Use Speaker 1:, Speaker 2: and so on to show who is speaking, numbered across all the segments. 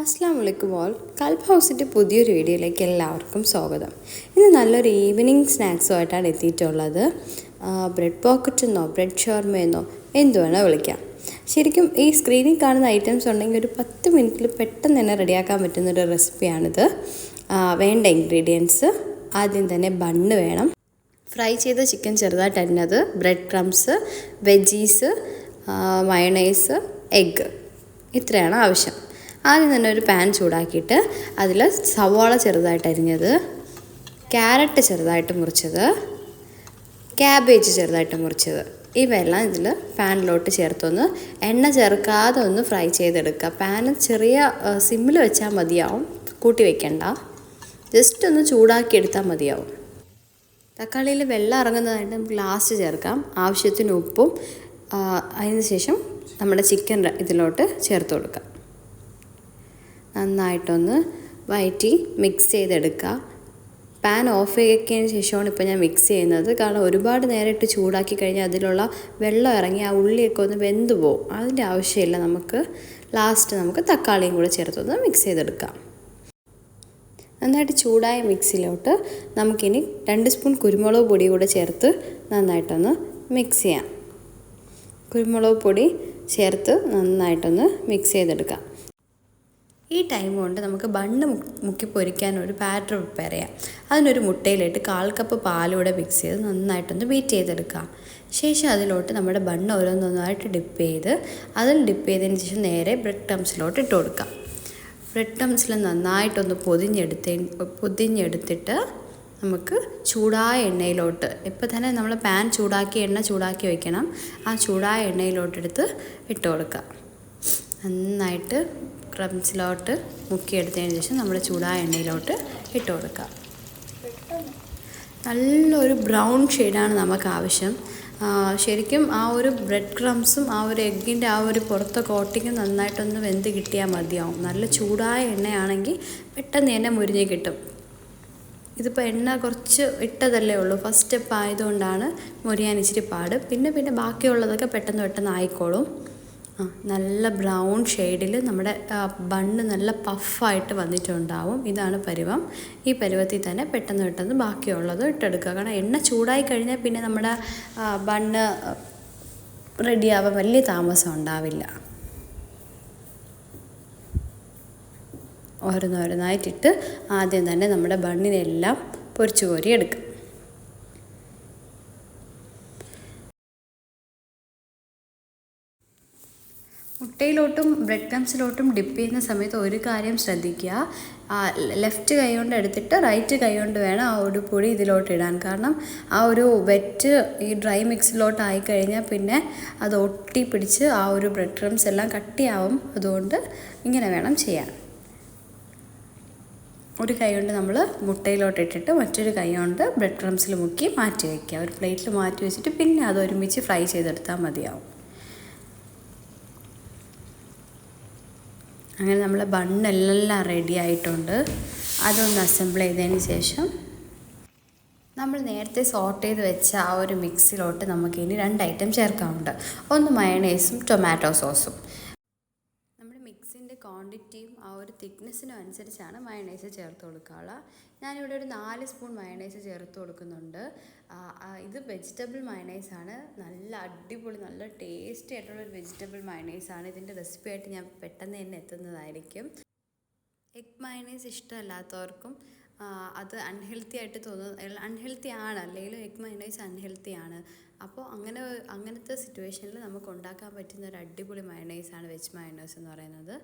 Speaker 1: അസ്ലാം വലൈക്കും ഓൾ കൽപ്പ് ഹൗസിൻ്റെ പുതിയൊരു വീഡിയോയിലേക്ക് എല്ലാവർക്കും സ്വാഗതം ഇന്ന് നല്ലൊരു ഈവനിങ് സ്നാക്സുമായിട്ടാണ് എത്തിയിട്ടുള്ളത് ബ്രെഡ് പോക്കറ്റ് എന്നോ ബ്രെഡ് ഷോർമയെന്നോ എന്തു വേണോ വിളിക്കാം ശരിക്കും ഈ സ്ക്രീനിൽ കാണുന്ന ഐറ്റംസ് ഉണ്ടെങ്കിൽ ഒരു പത്ത് മിനിറ്റിൽ പെട്ടെന്ന് തന്നെ റെഡിയാക്കാൻ പറ്റുന്നൊരു റെസിപ്പിയാണിത് വേണ്ട ഇൻഗ്രീഡിയൻസ് ആദ്യം തന്നെ ബണ്ണ് വേണം ഫ്രൈ ചെയ്ത ചിക്കൻ ചെറുതായിട്ട് അരിഞ്ഞത് bread crumbs veggies mayonnaise egg ഇത്രയാണ് ആവശ്യം ആദ്യം തന്നെ ഒരു പാൻ ചൂടാക്കിയിട്ട് അതിൽ സവാള ചെറുതായിട്ട് അരിഞ്ഞത് ക്യാരറ്റ് ചെറുതായിട്ട് മുറിച്ചത് ക്യാബേജ് ചെറുതായിട്ട് മുറിച്ചത് ഇവയെല്ലാം ഇതിൽ പാനിലോട്ട് ചേർത്തൊന്ന് എണ്ണ ചേർക്കാതെ ഒന്ന് ഫ്രൈ ചെയ്തെടുക്കുക പാൻ ചെറിയ സിമ്മിൽ വെച്ചാൽ മതിയാവും കൂട്ടി വെക്കണ്ട ജസ്റ്റ് ഒന്ന് ചൂടാക്കി എടുത്താൽ മതിയാവും തക്കാളിയിൽ വെള്ളം ഇറങ്ങുന്നതായിട്ട് നമുക്ക് ലാസ്റ്റ് ചേർക്കാം ആവശ്യത്തിന് ഉപ്പും അതിന് ശേഷം നമ്മുടെ ചിക്കൻ ഇതിലോട്ട് ചേർത്ത് കൊടുക്കാം നന്നായിട്ടൊന്ന് വയറ്റി മിക്സ് ചെയ്തെടുക്കുക പാൻ ഓഫ് ആക്കിയതിന് ശേഷമാണ് ഇപ്പോൾ ഞാൻ മിക്സ് ചെയ്യുന്നത് കാരണം ഒരുപാട് നേരിട്ട് ചൂടാക്കി കഴിഞ്ഞാൽ അതിലുള്ള വെള്ളം ഇറങ്ങി ആ ഉള്ളിയൊക്കെ ഒന്ന് വെന്ത് പോകും അതിൻ്റെ ആവശ്യമില്ല നമുക്ക് ലാസ്റ്റ് നമുക്ക് തക്കാളിയും കൂടെ ചേർത്തൊന്ന് മിക്സ് ചെയ്തെടുക്കാം നന്നായിട്ട് ചൂടായ മിക്സിയിലോട്ട് നമുക്കിനി രണ്ട് സ്പൂൺ കുരുമുളക് പൊടി കൂടെ ചേർത്ത് നന്നായിട്ടൊന്ന് മിക്സ് ചെയ്യാം കുരുമുളക് പൊടി ചേർത്ത് നന്നായിട്ടൊന്ന് മിക്സ് ചെയ്തെടുക്കാം ഈ ടൈം കൊണ്ട് നമുക്ക് ബണ്ണ് മുക്കി പൊരിക്കാൻ ഒരു ബാറ്റർ പ്രിപ്പയർ ചെയ്യാം അതിനൊരു മുട്ടയിലിട്ട് കാൽ കപ്പ് പാലൂടെ മിക്സ് ചെയ്ത് നന്നായിട്ടൊന്ന് ബീറ്റ് ചെയ്തെടുക്കാം ശേഷം അതിലോട്ട് നമ്മുടെ ബണ്ണ് ഓരോന്നൊന്നായിട്ട് ഡിപ്പ് ചെയ്ത് അതിൽ ഡിപ്പ് ചെയ്തതിന് ശേഷം നേരെ ബ്രെഡ് ടംസിലോട്ട് ഇട്ട് കൊടുക്കാം ബ്രെഡ് ടംസിൽ നന്നായിട്ടൊന്ന് പൊതിഞ്ഞെടുത്ത് പൊതിഞ്ഞെടുത്തിട്ട് നമുക്ക് ചൂടായ എണ്ണയിലോട്ട് ഇപ്പം തന്നെ നമ്മൾ പാൻ ചൂടാക്കി എണ്ണ ചൂടാക്കി വയ്ക്കണം ആ ചൂടായ എണ്ണയിലോട്ടെടുത്ത് ഇട്ട് കൊടുക്കുക നന്നായിട്ട് ക്രംസിലോട്ട് മുക്കിയെടുത്തതിന് ശേഷം നമ്മൾ ചൂടായ എണ്ണയിലോട്ട് ഇട്ട് കൊടുക്കാം നല്ലൊരു ബ്രൗൺ ഷെയ്ഡാണ് നമുക്ക് ആവശ്യം ശരിക്കും ആ ഒരു ബ്രെഡ് ക്രംസും ആ ഒരു എഗ്ഗിൻ്റെ ആ ഒരു പുറത്തെ കോട്ടിങ്ങും നന്നായിട്ടൊന്ന് വെന്ത് കിട്ടിയാൽ മതിയാവും നല്ല ചൂടായ എണ്ണയാണെങ്കിൽ പെട്ടെന്ന് തന്നെ മുരിഞ്ഞ് കിട്ടും ഇതിപ്പോൾ എണ്ണ കുറച്ച് ഇട്ടതല്ലേ ഉള്ളൂ ഫസ്റ്റ് സ്റ്റെപ്പ് ആയതുകൊണ്ടാണ് മുരിയാൻ ഇച്ചിരി പാട് പിന്നെ പിന്നെ ബാക്കിയുള്ളതൊക്കെ പെട്ടെന്ന് പെട്ടെന്ന് ആയിക്കോളും നല്ല ബ്രൗൺ ഷെയ്ഡിൽ നമ്മുടെ ബണ്ണ് നല്ല പഫായിട്ട് വന്നിട്ടുണ്ടാവും ഇതാണ് പരുവം ഈ പരുവത്തിൽ തന്നെ പെട്ടെന്ന് പെട്ടെന്ന് ബാക്കിയുള്ളത് ഇട്ടെടുക്കുക കാരണം എണ്ണ ചൂടായി കഴിഞ്ഞാൽ പിന്നെ നമ്മുടെ ബണ്ണ് റെഡിയാവാൻ വലിയ താമസം ഉണ്ടാവില്ല ഓരോന്നോരോന്നായിട്ടിട്ട് ആദ്യം തന്നെ നമ്മുടെ ബണ്ണിനെല്ലാം പൊരിച്ചു കോരി എടുക്കുക മുട്ടയിലോട്ടും ബ്രെഡ് ക്രംസിലോട്ടും ഡിപ്പ് ചെയ്യുന്ന സമയത്ത് ഒരു കാര്യം ശ്രദ്ധിക്കുക ലെഫ്റ്റ് കൈ കൊണ്ട് എടുത്തിട്ട് റൈറ്റ് കൈ കൊണ്ട് വേണം ആ ഒരു പൊടി ഇതിലോട്ട് ഇടാൻ കാരണം ആ ഒരു വെറ്റ് ഈ ഡ്രൈ മിക്സിലോട്ട് ആയി കഴിഞ്ഞാൽ പിന്നെ അത് ഒട്ടി പിടിച്ച് ആ ഒരു ബ്രെഡ് ക്രംസ് എല്ലാം കട്ടിയാവും അതുകൊണ്ട് ഇങ്ങനെ വേണം ചെയ്യാൻ ഒരു കൈ കൊണ്ട് നമ്മൾ മുട്ടയിലോട്ട് ഇട്ടിട്ട് മറ്റൊരു കൈ കൊണ്ട് ബ്രെഡ് ക്രംസിൽ മുക്കി മാറ്റി വയ്ക്കുക ഒരു പ്ലേറ്റിൽ മാറ്റി വെച്ചിട്ട് പിന്നെ അത് ഒരുമിച്ച് ഫ്രൈ ചെയ്തെടുത്താൽ മതിയാവും അങ്ങനെ നമ്മൾ ബണ്ണെല്ലാം റെഡി ആയിട്ടുണ്ട് അതൊന്ന് അസംബിൾ ചെയ്തതിന് ശേഷം നമ്മൾ നേരത്തെ സോർട്ട് ചെയ്ത് വെച്ച ആ ഒരു മിക്സിലോട്ട് നമുക്കിനി രണ്ട് ഐറ്റം ചേർക്കാനുണ്ട് ഒന്ന് മയണൈസും ടൊമാറ്റോ സോസും ക്വാണ്ടിറ്റിയും ആ ഒരു തിക്നെസ്സിനും അനുസരിച്ചാണ് മയണൈസ് ചേർത്ത് കൊടുക്കാറുള്ളത് ഞാനിവിടെ ഒരു നാല് സ്പൂൺ മയണൈസ് ചേർത്ത് കൊടുക്കുന്നുണ്ട് ഇത് വെജിറ്റബിൾ മയണൈസ് ആണ് നല്ല അടിപൊളി നല്ല ടേസ്റ്റി ആയിട്ടുള്ള ഒരു വെജിറ്റബിൾ മയണൈസ് ആണ് ഇതിൻ്റെ റെസിപ്പി ആയിട്ട് ഞാൻ പെട്ടെന്ന് തന്നെ എത്തുന്നതായിരിക്കും എഗ് മയണൈസ് ഇഷ്ടമല്ലാത്തവർക്കും അത് അൺഹെൽത്തി ആയിട്ട് തോന്നുന്നു അൺഹെൽത്തി ആണ് അല്ലെങ്കിൽ എഗ് മയണൈസ് അൺഹെൽത്തി ആണ് അപ്പോൾ അങ്ങനെ അങ്ങനത്തെ സിറ്റുവേഷനിൽ നമുക്ക് ഉണ്ടാക്കാൻ പറ്റുന്ന ഒരു അടിപൊളി മയണൈസാണ് വെജ് മയണൈസ് എന്ന് പറയുന്നത്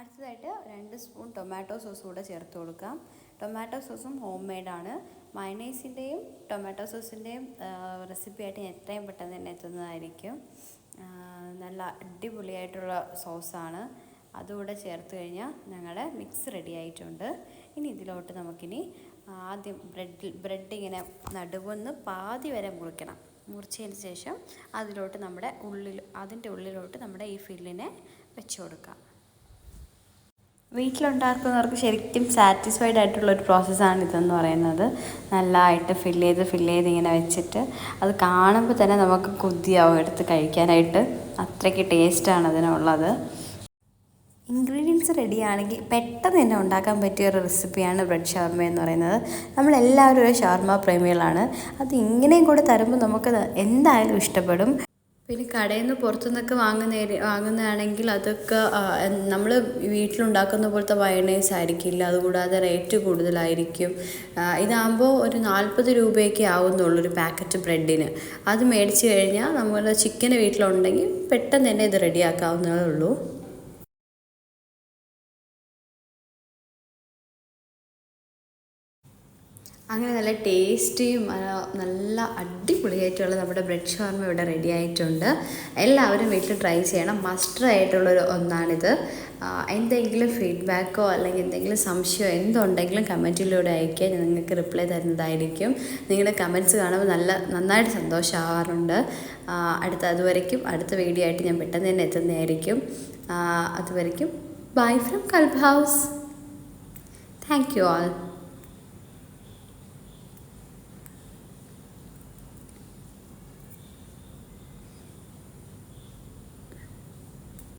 Speaker 1: അടുത്തതായിട്ട് രണ്ട് സ്പൂൺ ടൊമാറ്റോ സോസ് കൂടെ ചേർത്ത് കൊടുക്കാം ടൊമാറ്റോ സോസും ഹോം മെയ്ഡാണ് മയണൈസിൻ്റെയും ടൊമാറ്റോ സോസിൻ്റെയും റെസിപ്പിയായിട്ട് ഞാൻ എത്രയും പെട്ടെന്ന് തന്നെ എത്തുന്നതായിരിക്കും നല്ല അടിപൊളിയായിട്ടുള്ള സോസാണ് അതുകൂടെ ചേർത്ത് കഴിഞ്ഞാൽ ഞങ്ങളുടെ മിക്സ് റെഡി ആയിട്ടുണ്ട് ഇനി ഇതിലോട്ട് നമുക്കിനി ആദ്യം ബ്രെഡിൽ ബ്രെഡ് ഇങ്ങനെ നടുവൊന്ന് പാതി വരെ മുറിക്കണം മുറിച്ചതിന് ശേഷം അതിലോട്ട് നമ്മുടെ ഉള്ളിൽ അതിൻ്റെ ഉള്ളിലോട്ട് നമ്മുടെ ഈ ഫില്ലിനെ വെച്ചു കൊടുക്കാം വീട്ടിലുണ്ടാക്കുന്നവർക്ക് ശരിക്കും സാറ്റിസ്ഫൈഡ് ആയിട്ടുള്ള ഒരു പ്രോസസ്സാണ് ഇതെന്ന് പറയുന്നത് നല്ലതായിട്ട് ഫില്ല് ചെയ്ത് ഫില്ല് ചെയ്ത് ഇങ്ങനെ വെച്ചിട്ട് അത് കാണുമ്പോൾ തന്നെ നമുക്ക് കൊതിയാവും എടുത്ത് കഴിക്കാനായിട്ട് അത്രയ്ക്ക് ടേസ്റ്റാണ് അതിനുള്ളത് ഇൻഗ്രീഡിയൻസ് റെഡിയാണെങ്കിൽ പെട്ടെന്ന് തന്നെ ഉണ്ടാക്കാൻ പറ്റിയ ഒരു റെസിപ്പിയാണ് ബ്രെഡ് ഷവർമ എന്ന് പറയുന്നത് നമ്മളെല്ലാവരും ഒരു ഷവർമ പ്രേമികളാണ് അത് ഇങ്ങനെയും കൂടെ തരുമ്പോൾ നമുക്ക് എന്തായാലും ഇഷ്ടപ്പെടും പിന്നെ കടയിൽ നിന്ന് നിന്നൊക്കെ വാങ്ങുന്ന വാങ്ങുന്നതാണെങ്കിൽ അതൊക്കെ നമ്മൾ വീട്ടിലുണ്ടാക്കുന്ന പോലത്തെ മയണൈസ് ആയിരിക്കില്ല അതുകൂടാതെ റേറ്റ് കൂടുതലായിരിക്കും ഇതാകുമ്പോൾ ഒരു നാൽപ്പത് രൂപയൊക്കെ ആവുന്നുള്ളൂ ഒരു പാക്കറ്റ് ബ്രെഡിന് അത് മേടിച്ച് കഴിഞ്ഞാൽ നമ്മൾ ചിക്കൻ വീട്ടിലുണ്ടെങ്കിൽ പെട്ടെന്ന് തന്നെ ഇത് റെഡിയാക്കാവുന്നതേ ഉള്ളൂ അങ്ങനെ നല്ല ടേസ്റ്റിയും നല്ല അടിപൊളിയായിട്ടുള്ള നമ്മുടെ ബ്രെഡ് ഷവർമ ഇവിടെ റെഡി ആയിട്ടുണ്ട് എല്ലാവരും വീട്ടിൽ ട്രൈ ചെയ്യണം മസ്റ്റർ ആയിട്ടുള്ളൊരു ഒന്നാണിത് എന്തെങ്കിലും ഫീഡ്ബാക്കോ അല്ലെങ്കിൽ എന്തെങ്കിലും സംശയമോ എന്തുണ്ടെങ്കിലും കമൻറ്റിലൂടെ അയക്കുക ഞാൻ നിങ്ങൾക്ക് റിപ്ലൈ തരുന്നതായിരിക്കും നിങ്ങളുടെ കമൻറ്റ്സ് കാണുമ്പോൾ നല്ല നന്നായിട്ട് സന്തോഷമാവാറുണ്ട് അടുത്ത അതുവരയ്ക്കും അടുത്ത വീഡിയോ ആയിട്ട് ഞാൻ പെട്ടെന്ന് തന്നെ എത്തുന്നതായിരിക്കും അതുവരയ്ക്കും ബൈ ഫ്രം കൽബ് ഹൗസ് താങ്ക് യു ആൾ